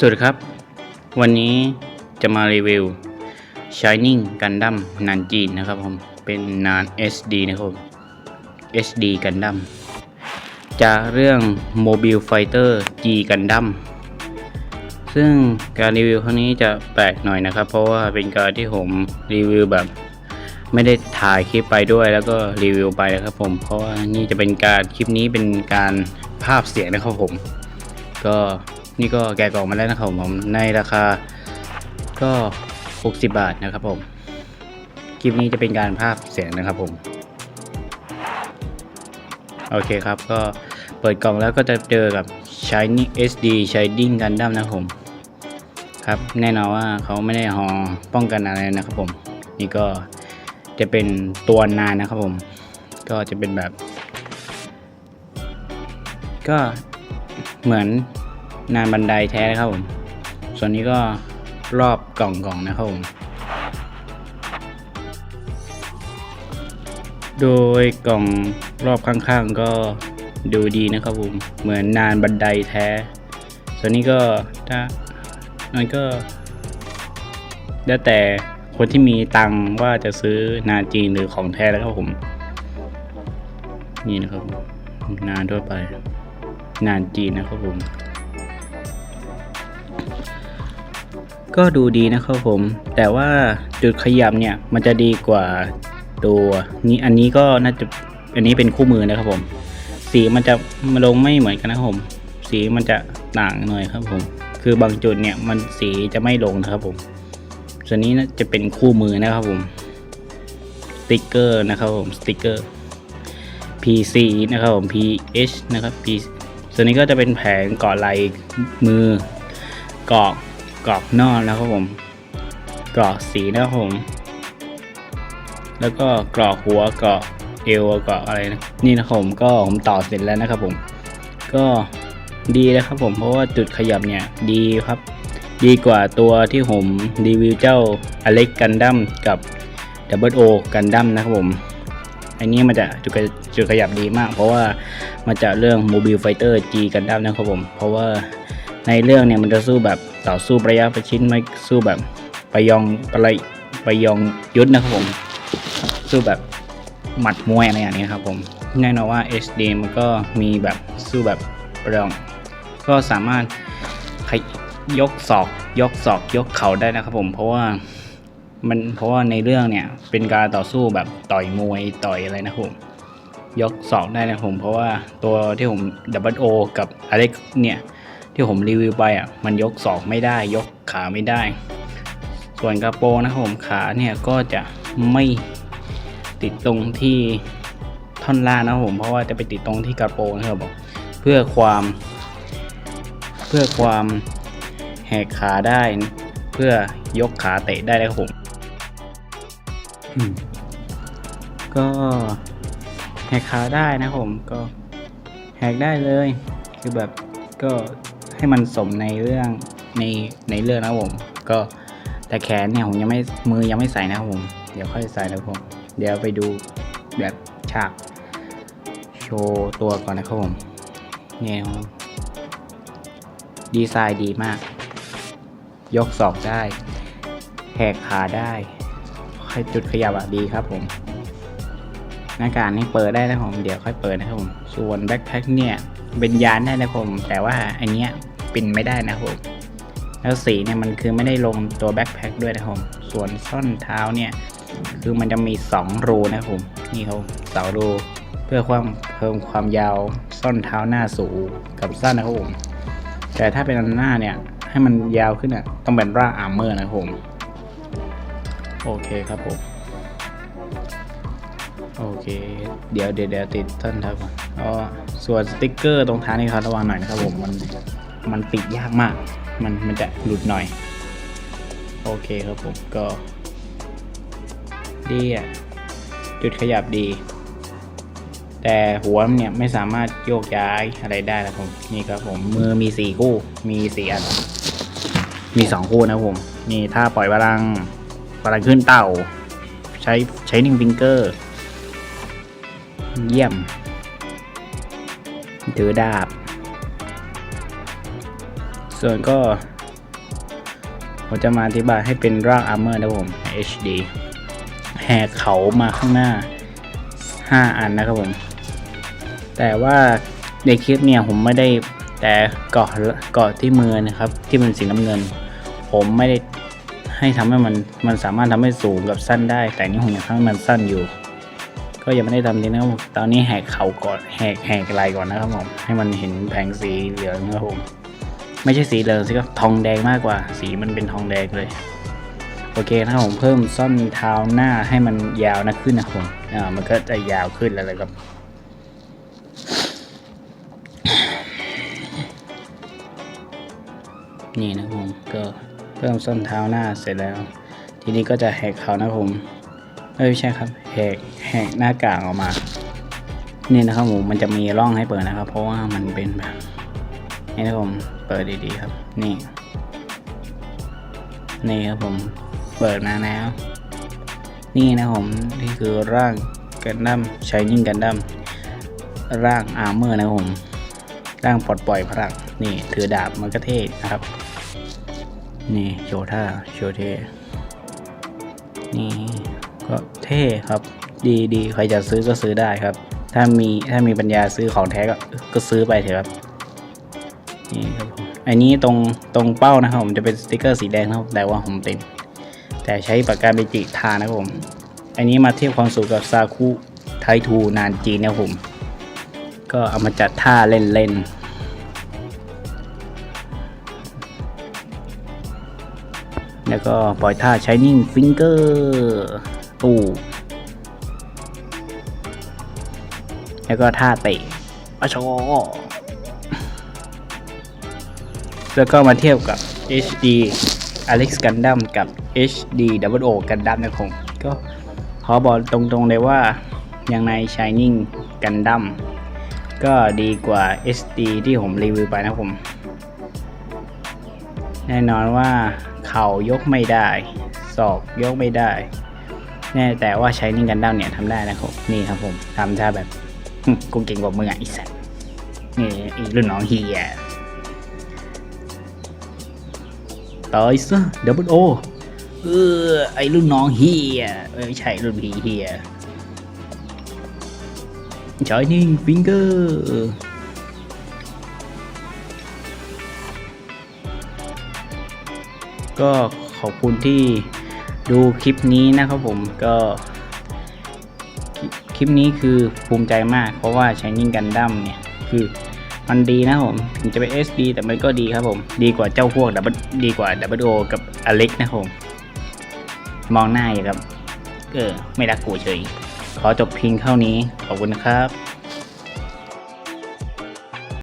สวัสดีครับ วันนี้จะมารีวิว Shining Gundam นานจีนนะครับผม เป็นนาน SD นะครับ SD Gundam จากเรื่อง Mobile Fighter G Gundam ซึ่งการรีวิวครั้งนี้จะแปลกหน่อยนะครับ เพราะว่าเป็นการที่ผมรีวิวแบบ ไม่ได้ถ่ายคลิปไปด้วยแล้วก็รีวิวไปนะครับผม เพราะว่านี่จะเป็นการคลิปนี้เป็นการภาพเสียงนะครับผม ก็ นี่ก็แกะกล่องมาแล้วนะครับผมในราคาก็ 60 บาทนะครับผม คลิปนี้จะเป็นการภาพเสียงนะครับผม โอเคครับก็เปิดกล่องแล้วก็จะเจอกับ Shiny SD Shining Gundam นะครับผม ครับแน่นอนว่าเขาไม่ได้หอป้องกันอะไรนะครับผม นี่ก็จะเป็นตัวนานนะครับผม ก็จะเป็นแบบ ก็เหมือน นานบันไดแท้นะครับผม ส่วนนี้ก็รอบกล่องๆนะครับผม โดยกล่องรอบข้างๆก็ดูดีนะครับผม เหมือนนานบันไดแท้ ส่วนนี้ก็ถ้ามันก็ แล้วแต่คนที่มีตังว่าจะซื้อนานจีนหรือของแท้แล้วครับผม นี่นะครับผมนานทั่วไป นานจีนนะครับผม ก็ดูดีนะครับผม แต่ว่าจุดขยับเนี่ยมันจะดีกว่าตัวนี้อันนี้ก็น่าจะอันนี้เป็นคู่มือนะครับผม สีมันจะมาลงไม่เหมือนกันนะครับผม สีมันจะต่างหน่อยครับผม คือบางจุดเนี่ยมันสีจะไม่ลงนะครับผม ส่วนนี้นะจะเป็นคู่มือนะครับผมสติกเกอร์นะครับผมสติกเกอร์ PC นะครับผม PH นะครับ P ส่วนนี้ก็จะเป็นแผงเกาะไหลมือเกาะ เกาะนอกนะครับผมเกาะสีนะครับผม แล้วก็เกาะหัวเกาะเอวเกาะอะไรนะนี่นะครับผมก็ผมต่อเสร็จแล้วนะครับผม ก็ดีนะครับผมเพราะว่าจุดขยับเนี่ยดีครับ ดีกว่าตัวที่ผมรีวิวเจ้าอเล็กกันดั้มกับดับเบิลโอกันดั้มนะครับผม อันนี้มันจะจุดขจุดขยับดีมาก เพราะว่ามาจากเรื่อง Mobile Fighter G กันดั้มนะครับผม เพราะว่าในเรื่องเนี่ยมันจะสู้แบบ ต่อสู้ระยะประชิดไม่สู้แบบไปยองอะไรไปยองยุทธนะครับผม สู้แบบหมัดมวยอะไรอย่างนี้ครับผมแน่นอนว่า HD มันก็มีแบบสู้แบบประยอง ก็สามารถยกศอกยกศอกยกเข่าได้นะครับผมเพราะว่ามันเพราะว่าในเรื่องเนี่ยเป็นการต่อสู้แบบต่อยมวยต่อยอะไรนะครับผมยกศอกได้นะครับผมเพราะว่าตัวที่ผมดับเบิลโอกับอเล็กเนี่ย ที่ผมรีวิวไปอะมันยกศอกไม่ได้ยกขาไม่ได้ ส่วนกระโปรงนะครับผมขาเนี่ยก็จะไม่ติดตรงที่ท่อนล่างนะครับผมเพราะว่าจะไปติดตรงที่กระโปรงนะครับผมเพื่อความเพื่อความแหกขาได้ เพื่อยกขาเตะได้นะครับผมอืมก็แหกขาได้นะครับผมก็แหกได้เลย คือแบบก็ ให้มันสมในเรื่องในในเรื่องนะผม ก็แต่แขนเนี่ยผมยังไม่มือยังไม่ใส่นะผม เดี๋ยวค่อยใส่นะผม เดี๋ยวไปดูแบบฉากโชว์ตัวก่อนนะครับผมนี่นะครับผมดีไซน์ดีมาก ยกศอกได้แหกขาได้ค่อยจุดขยับอะดีครับผม หน้าการนี่เปิดได้นะผม เดี๋ยวค่อยเปิดนะครับผม ส่วนแบ็คแพ็คเนี่ย เป็นยานได้นะผม แต่ว่าอันเนี้ย ปินไม่ได้นะผมแล้วสีเนี่ยมันคือไม่ได้ลงตัวแบ็คแพ็คด้วยนะผมส่วนส้นเท้าเนี่ยคือมันจะมี 2 รูนะผมนี่ครับสองรูเพื่อความเพิ่มความยาวส้นเท้าหน้าสูงกับสั้นนะครับผมแต่ถ้าเป็นอันหน้าเนี่ยให้มันยาวขึ้นอะต้องเป็นร่าอาร์เมอร์นะครับผมโอเคครับผมโอเค เดี๋ยวเดี๋ยวติดท่านครับก่อนอ๋อส่วนสติกเกอร์ตรงท้ายนี่ครับระวังหน่อยนะครับผมมัน มันติดยากมาก มันมันจะหลุดหน่อย โอเคครับผมก็ ดีอะ จุดขยับดี แต่หัวเนี่ยไม่สามารถโยกย้ายอะไรได้นะครับผม นี่ครับผม มือมีสี่คู่ มีสี่อัน มีสองคู่นะครับผม นี่ถ้าปล่อยพลังพลังขึ้นเต่า ใช้ใช้นิ่งฟิงเกอร์ เยี่ยมถือดาบ ส่วนก็ ผมจะมาอธิบายให้เป็นร่างอาร์เมอร์นะครับผม HD แหกเขามาข้างหน้า 5 อันนะครับผม แต่ว่าในคลิปเนี่ยผมไม่ได้แต่เกาะเกาะที่มือนะครับ ที่มันสีน้ำเงิน ผมไม่ได้ให้ทำให้มันมันสามารถทำให้สูงกับสั้นได้ แต่นี่ผมอยังทำให้มันสั้นอยู่ ก็ยังไม่ได้ทำทีนะครับตอนนี้แหกเขาก่อนแหกแหกลายก่อนนะครับผมให้มันเห็นแผงสีเหลืองนะครับผม ไม่ใช่สีเหลืองสิครับทองแดงมากกว่า สีมันเป็นทองแดงเลย โอเคนะครับผมเพิ่มส้นเท้าหน้าให้มันยาวนะขึ้นนะผมอ่ามันก็จะยาวขึ้นแล้วเลยครับนี่นะผมก็เพิ่มส้นเท้าหน้าเสร็จแล้ว ทีนี้ก็จะแหกเขานะผมเอ้ไม่ใช่ครับแหกแหกหน้ากากออกมา นี่นะครับผมมันจะมีร่องให้เปิดนะครับ เพราะว่ามันเป็นแบบ นี่ครับผมเปิดดีๆครับ นี่ นี่ครับผมเปิดมาแล้ว นี่นะครับผมนี่คือร่างกันดั้มชายนิ่งกันดั้มร่างอาร์เมอร์นะครับผมร่างปลดปล่อยพลังนี่ถือดาบมันก็เท่นะครับ นี่โชว์ท่าโชว์เท่นี่ก็เท่ครับ ดีดีใครจะซื้อก็ซื้อได้ครับ ถ้ามีถ้ามีปัญญาซื้อของแท้ก็ก็ซื้อไปเถอะครับ นี่ครับอันนี้ตรงตรงเป้านะครับผมจะเป็นสติกเกอร์สีแดงนะครับแต่ว่าผมติดแต่ใช้ปากกาเบจิทานะครับผม อันนี้มาเทียบความสูงกับซาคุไททูนานจีนนะครับผม ก็เอามาจัดท่าเล่นๆแล้วก็ปล่อยท่า Shining Finger ตู้ แล้วก็ท่าเตะปะโช แล้วก็มาเทียบกับ HD Alex Gundam กับ HD Double O Gundam นะครับผมก็ขอบอกตรงๆเลยว่าอย่างใน Shining Gundam ก็ดีกว่า SD ที่ผมรีวิวไปนะครับผม แน่นอนว่าเข่ายกไม่ได้ ศอกยกไม่ได้ แน่แต่ว่า Shining Gundam เนี่ยทำได้นะครับ นี่ครับผมทำท่าแบบกูเก่งกว่ามึงอะไอีสัตว์นี่อีรุ่นน้องเฮีย ตายซะดับเบิลโอเออไอรุ่นน้องเฮียเอ้ยไม่ใช่รุ่นพี่เฮียชายนิ่งฟิงเกอร์ก็ขอบคุณที่ดูคลิปนี้นะครับผมก็คลิปคลิปนี้คือภูมิใจมากเพราะว่าใช้นิ่งกันดั้มเนี่ย คือ มันดีนะผมถึงจะเป็น SD แต่มันก็ดีครับผม ดีกว่าเจ้าพวกดับดีกว่า W กับอเล็กนะผม มองหน้าอย่างครับเออไม่รักกูเฉย ขอจบเพียงเท่านี้ ขอบคุณครับ